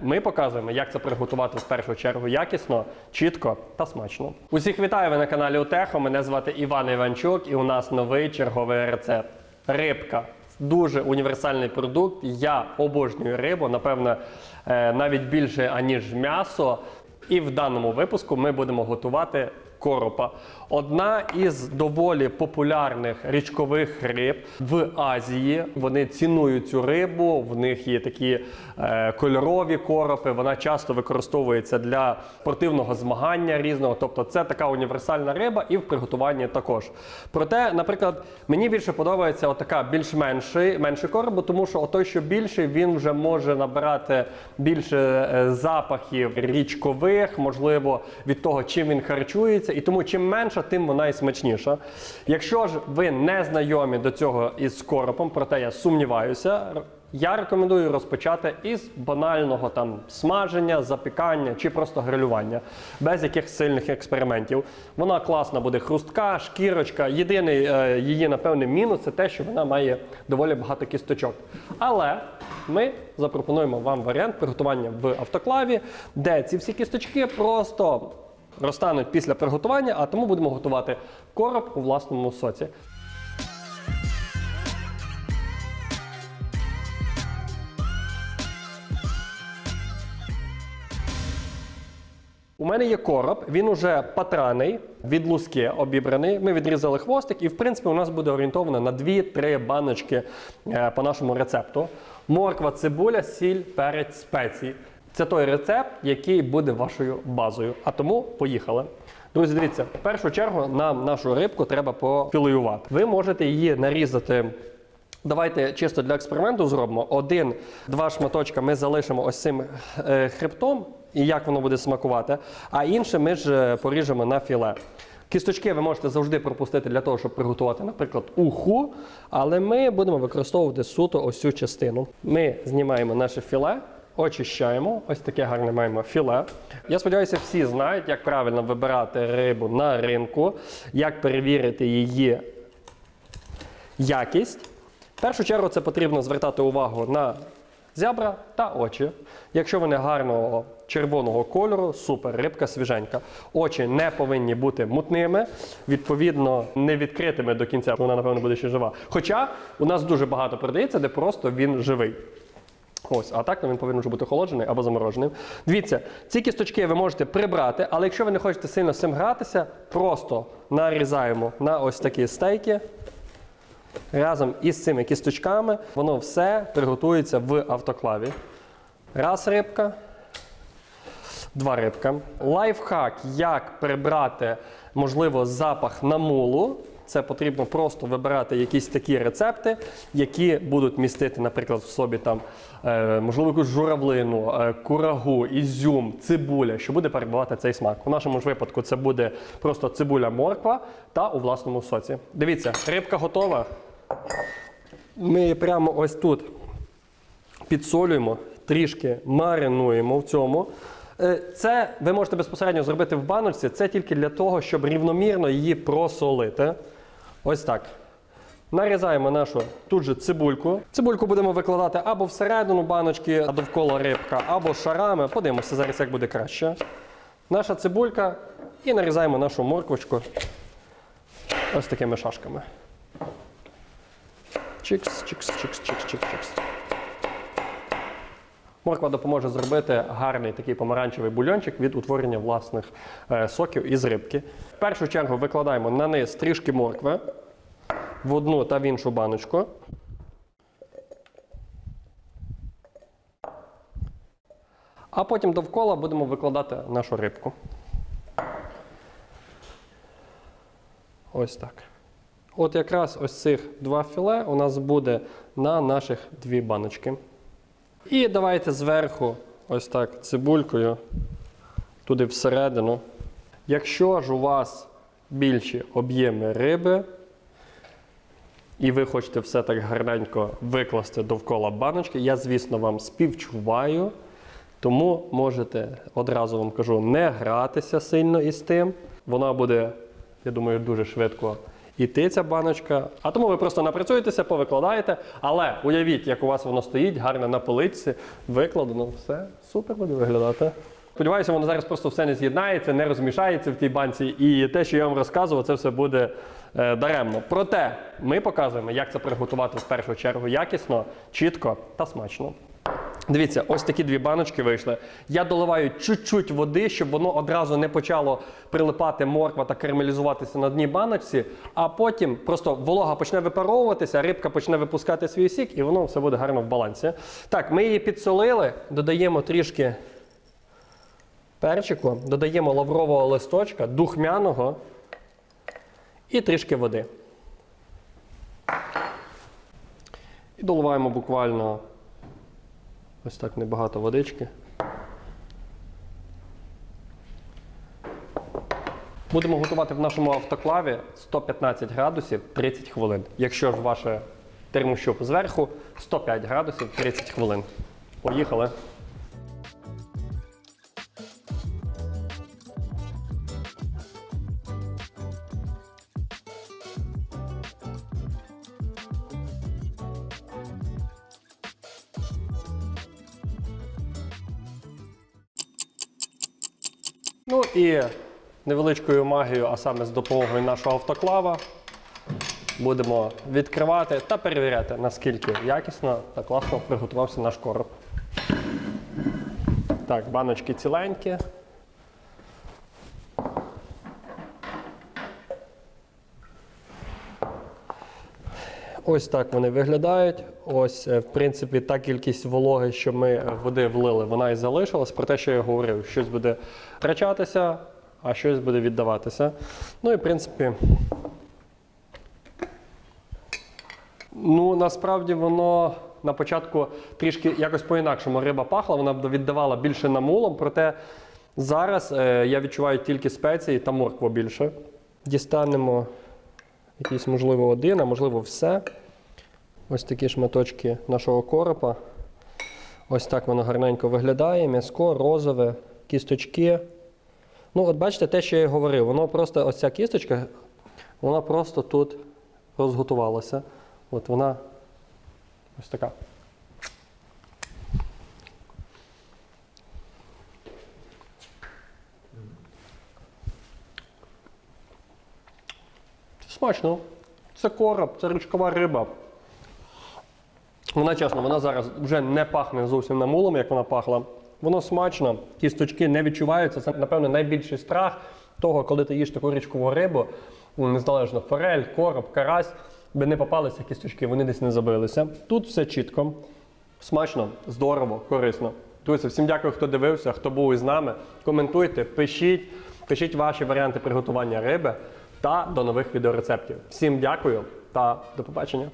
Ми показуємо, як це приготувати в першу чергу якісно, чітко та смачно. Усіх вітаю ви на каналі Утехо. Мене звати Іван Іванчук, і у нас новий черговий рецепт. Рибка. Дуже універсальний продукт. Я обожнюю рибу, напевно, е, навіть більше аніж м'ясо. І в даному випуску ми будемо готувати коропа. Одна із доволі популярних річкових риб в Азії. Вони цінують цю рибу. В них є такі е, кольорові коропи. Вона часто використовується для спортивного змагання різного. Тобто, це така універсальна риба, і в приготуванні також. Проте, наприклад, мені більше подобається отака більш-менший менший короб, тому що той, що більший, він вже може набирати більше е, запахів річкових, можливо, від того, чим він харчується. І тому чим менша, тим вона і смачніша. Якщо ж ви не знайомі до цього із коропом, проте я сумніваюся. Я рекомендую розпочати із банального там смаження, запікання чи просто грилювання, без якихось сильних експериментів. Вона класна буде хрустка, шкірочка. Єдиний е, її, напевне, мінус це те, що вона має доволі багато кісточок. Але ми запропонуємо вам варіант приготування в автоклаві, де ці всі кісточки просто розтануть після приготування, а тому будемо готувати короб у власному соці. У мене є короб, він уже патраний, від луски обібраний. Ми відрізали хвостик, і в принципі у нас буде орієнтовано на 2-3 баночки е, по нашому рецепту. Морква, цибуля, сіль, перець, спеції. Це той рецепт, який буде вашою базою. А тому поїхали. Друзі, дивіться, в першу чергу нам нашу рибку треба пофілеювати. Ви можете її нарізати. Давайте чисто для експерименту зробимо. Один-два шматочка ми залишимо ось цим е, хребтом, і як воно буде смакувати, а інше ми ж е, поріжемо на філе. Кісточки ви можете завжди пропустити для того, щоб приготувати, наприклад, уху, але ми будемо використовувати суто ось цю частину. Ми знімаємо наше філе, очищаємо. Ось таке гарне маємо філе. Я сподіваюся, всі знають, як правильно вибирати рибу на ринку, як перевірити її якість. В першу чергу це потрібно звертати увагу на зябра та очі. Якщо вони гарного червоного кольору, супер, рибка свіженька. Очі не повинні бути мутними, відповідно, не відкритими до кінця, вона, напевно, буде ще жива. Хоча у нас дуже багато продається, де просто він живий. Ось, а так то він повинен вже бути охолоджений або замороженим. Дивіться, ці кісточки ви можете прибрати, але якщо ви не хочете сильно з цим гратися, просто нарізаємо на ось такі стейки. Разом із цими кісточками воно все приготується в автоклаві. Раз рибка, два рибка. Лайфхак, як прибрати, можливо, запах на мулу. Це потрібно просто вибирати якісь такі рецепти, які будуть містити, наприклад, в собі там, е, можливо, якусь журавлину, е, курагу, ізюм, цибуля, що буде перебувати цей смак. У нашому ж випадку це буде просто цибуля морква та у власному соці. Дивіться, рибка готова. Ми прямо ось тут підсолюємо, трішки маринуємо в цьому. Е, Це ви можете безпосередньо зробити в баночці. Це тільки для того, щоб рівномірно її просолити. Ось так. Нарізаємо нашу тут же цибульку. Цибульку будемо викладати або всередину баночки, а довкола рибка, або шарами. Подивимося зараз, як буде краще. Наша цибулька і нарізаємо нашу морквочку ось такими шашками. Чикс, чикс, чикс, чикс, чикс, чикс. Морква допоможе зробити гарний такий помаранчевий бульончик від утворення власних е, соків із рибки. В першу чергу викладаємо на низ трішки моркви в одну та в іншу баночку. А потім довкола будемо викладати нашу рибку. Ось так. От якраз ось цих два філе у нас буде на наших дві баночки. І давайте зверху, ось так, цибулькою, туди всередину. Якщо ж у вас більші об'єми риби, і ви хочете все так гарненько викласти довкола баночки, я, звісно, вам співчуваю. Тому можете, одразу вам кажу, не гратися сильно із тим. Вона буде, я думаю, дуже швидко І ти ця баночка. А тому ви просто напрацюєтеся, повикладаєте. Але уявіть, як у вас воно стоїть, гарно на поличці, викладено, все супер буде виглядати. Сподіваюся, воно зараз просто все не з'єднається, не розмішається в тій банці, і те, що я вам розказував, це все буде е, даремно. Проте ми показуємо, як це приготувати в першу чергу якісно, чітко та смачно. Дивіться, ось такі дві баночки вийшли. Я доливаю чуть-чуть води, щоб воно одразу не почало прилипати морква та карамелізуватися на дні баночці, а потім просто волога почне випаровуватися, рибка почне випускати свій сік, і воно все буде гарно в балансі. Так, ми її підсолили, додаємо трішки перчику, додаємо лаврового листочка, духмяного і трішки води. І доливаємо буквально ось так небагато водички. Будемо готувати в нашому автоклаві 115 градусів 30 хвилин. Якщо ж ваше термощуп зверху, 105 градусів 30 хвилин. Поїхали. Ну і невеличкою магією, а саме з допомогою нашого автоклава, будемо відкривати та перевіряти, наскільки якісно та класно приготувався наш короб. Так, баночки ціленькі. Ось так вони виглядають. Ось, е, в принципі, та кількість вологи, що ми е, води влили, вона і залишилась. Про те, що я говорив, щось буде втрачатися, а щось буде віддаватися. Ну і в принципі. Ну, насправді воно на початку трішки якось по-інакшому риба пахла, вона віддавала більше намулом, проте зараз е, я відчуваю тільки спеції та моркву більше. Дістанемо якийсь, можливо, один, а можливо, все. Ось такі шматочки нашого коропа. Ось так воно гарненько виглядає. М'яско, розове, кісточки. Ну, от бачите, те, що я говорив, воно просто, ось ця кісточка, вона просто тут розготувалася. От вона ось така. Смачно. Це короб, це річкова риба. Вона чесно, вона зараз вже не пахне зовсім намулом, як вона пахла. Воно смачно, кісточки не відчуваються. Це, напевно, найбільший страх того, коли ти їш таку річкову рибу, незалежно форель, короб, карась, би не попалися кісточки, вони десь не забилися. Тут все чітко, смачно, здорово, корисно. Друзі, всім дякую, хто дивився, хто був із нами. Коментуйте, пишіть, пишіть ваші варіанти приготування риби та до нових відеорецептів. Всім дякую та до побачення.